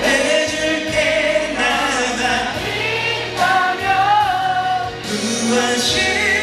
내게 줄게 나만 있다면 무한시